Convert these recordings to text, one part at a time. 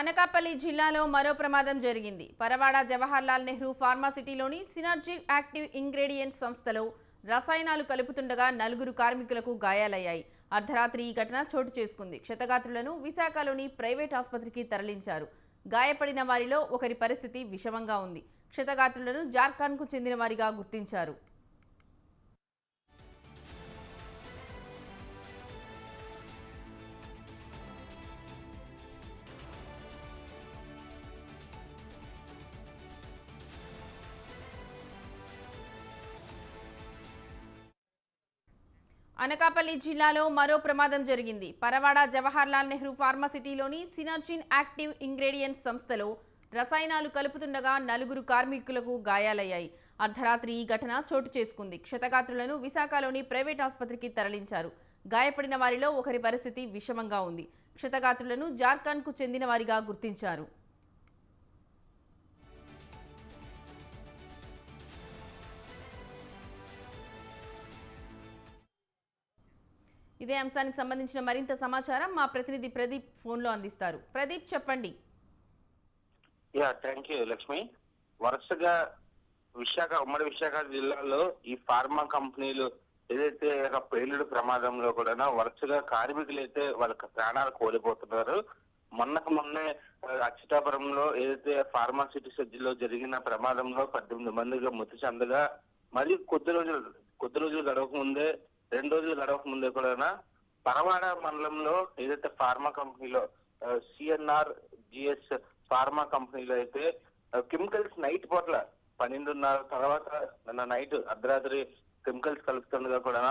అనకాపల్లి జిల్లాలో మరో ప్రమాదం జరిగింది. పరవాడ జవహర్లాల్ నెహ్రూ ఫార్మాసిటీలోని సినర్జీ యాక్టివ్ ఇంగ్రీడియంట్ సంస్థలో రసాయనాలు కలుపుతుండగా నలుగురు కార్మికులకు గాయాలయ్యాయి. అర్ధరాత్రి ఈ ఘటన చోటు చేసుకుంది. క్షతగాత్రులను విశాఖలోని ప్రైవేట్ ఆసుపత్రికి తరలించారు. గాయపడిన వారిలో ఒకరి పరిస్థితి విషమంగా ఉంది. క్షతగాత్రులను జార్ఖండ్కు చెందిన వారిగా గుర్తించారు. అనకాపల్లి జిల్లాలో మరో ప్రమాదం జరిగింది. పరవాడ జవహర్లాల్ నెహ్రూ ఫార్మాసిటీలోని సినర్జిన్ యాక్టివ్ ఇంగ్రీడియంట్స్ సంస్థలో రసాయనాలు కలుపుతుండగా నలుగురు కార్మికులకు గాయాలయ్యాయి. అర్ధరాత్రి ఈ ఘటన చోటు చేసుకుంది. క్షతగాత్రులను విశాఖలోని ప్రైవేట్ ఆసుపత్రికి తరలించారు. గాయపడిన వారిలో ఒకరి పరిస్థితి విషమంగా ఉంది. క్షతగాత్రులను జార్ఖండ్కు చెందిన వారిగా గుర్తించారు. ఇదే అంశానికి సంబంధించిన మరింత సమాచారం మా ప్రతినిధి ప్రదీప్ ఫోన్లో అందిస్తారు. ప్రదీప్ చెప్పండి. Yeah thank you Lakshmi. వరుసగా విశాఖ ఉమ్మడి విశాఖ జిల్లాలో ఈ ఫార్మా కంపెనీలు ఏదైతే పేలుడు ప్రమాదంలో కూడా వరుసగా కార్మికులు అయితే వాళ్ళ ప్రాణాలు కోల్పోతున్నారు. మొన్నకు మొన్నే అక్షతాపురంలో ఏదైతే ఏదైతే ఫార్మాసిటీ లో జరిగిన ప్రమాదంలో పద్దెనిమిది మందిగా మృతి చెందగా మరి కొద్ది రోజులు కొద్ది రోజులు గడవక ముందే రెండు రోజులు గడవక ముందే కూడా పరవాడ మండలంలో ఏదైతే ఫార్మా కంపెనీలో సిఎన్ఆర్ జిఎస్ ఫార్మా కంపెనీలో అయితే కెమికల్స్ నైట్ పూట్ల పన్నెండున్నర తర్వాత నిన్న నైట్ అర్ధరాత్రి కెమికల్స్ కలుపుతుండగా కూడా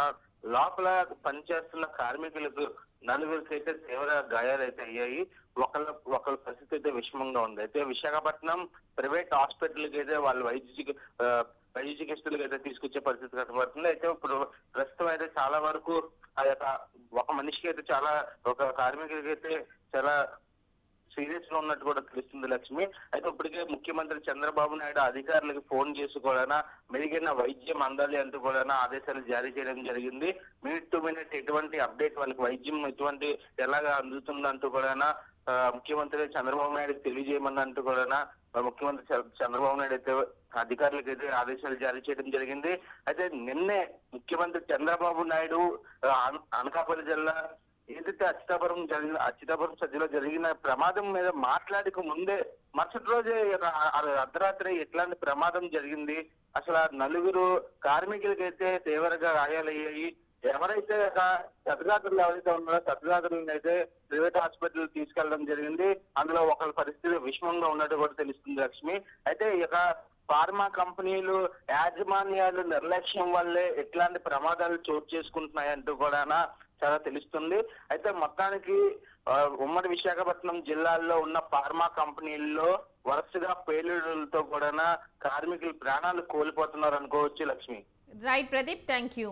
లోపల పనిచేస్తున్న కార్మికులకు నలుగురికి అయితే తీవ్ర గాయాలు అయితే అయ్యాయి. ఒకళ్ళ ఒకళ్ళ పరిస్థితి అయితే విషమంగా ఉంది. అయితే విశాఖపట్నం ప్రైవేట్ హాస్పిటల్కి అయితే వాళ్ళు వైద్య వైద్య చికిత్సలకు అయితే తీసుకొచ్చే పరిస్థితి కనబడుతుంది. అయితే ఇప్పుడు అయితే వరకు ఆ యొక్క ఒక మనిషికి అయితే చాలా ఒక కార్మికుడికి అయితే చాలా సీరియస్గా ఉన్నట్టు కూడా తెలుస్తుంది లక్ష్మి. అయితే ఇప్పటికే ముఖ్యమంత్రి చంద్రబాబు నాయుడు అధికారులకు ఫోన్ చేసుకోవాలన్నా మెరుగైన వైద్యం అందాలి అంటూ కూడా ఆదేశాలు జారీ చేయడం జరిగింది. మినిట్ టు మినిట్ ఎటువంటి అప్డేట్ వాళ్ళకి వైద్యం ఎటువంటి ఎలాగా అందుతుందంటూ కూడా ముఖ్యమంత్రి చంద్రబాబు నాయుడు తెలియజేయమన్నంటూ కూడా ముఖ్యమంత్రి చంద్రబాబు నాయుడు అయితే అధికారులకు అయితే ఆదేశాలు జారీ చేయడం జరిగింది. అయితే నిన్నే ముఖ్యమంత్రి చంద్రబాబు నాయుడు అన- అనకాపల్లి జిల్లా ఏదైతే అచ్యుతాపురం జరిగిన అచ్యుతాపురం సజ్జలో జరిగిన ప్రమాదం మీద మాట్లాడక ముందే మరుసటి రోజే అర్ధరాత్రి ఎట్లాంటి ప్రమాదం జరిగింది? అసలు ఆ నలుగురు కార్మికులకైతే తీవ్రంగా గాయాలయ్యాయి. ఎవరైతే శతగాత్రులు ఎవరైతే ఉన్నారో శతగాత్రులను అయితే ప్రైవేట్ హాస్పిటల్ తీసుకెళ్ళడం జరిగింది. అందులో ఒకళ్ళ పరిస్థితి విషమంగా ఉన్నట్టు కూడా తెలుస్తుంది లక్ష్మి. అయితే ఇక ఫార్మా కంపెనీలు యాజమాన్యాలు నిర్లక్ష్యం వల్లే ఇట్లాంటి ప్రమాదాలు చోటు చేసుకుంటున్నాయంటూ కూడా చాలా తెలుస్తుంది. అయితే మొత్తానికి ఉమ్మడి విశాఖపట్నం జిల్లాల్లో ఉన్న ఫార్మా కంపెనీల్లో వరుసగా పేలుడులతో కూడా కార్మికులు ప్రాణాలు కోల్పోతున్నారు అనుకోవచ్చు Lakshmi. Right Pradeep thank you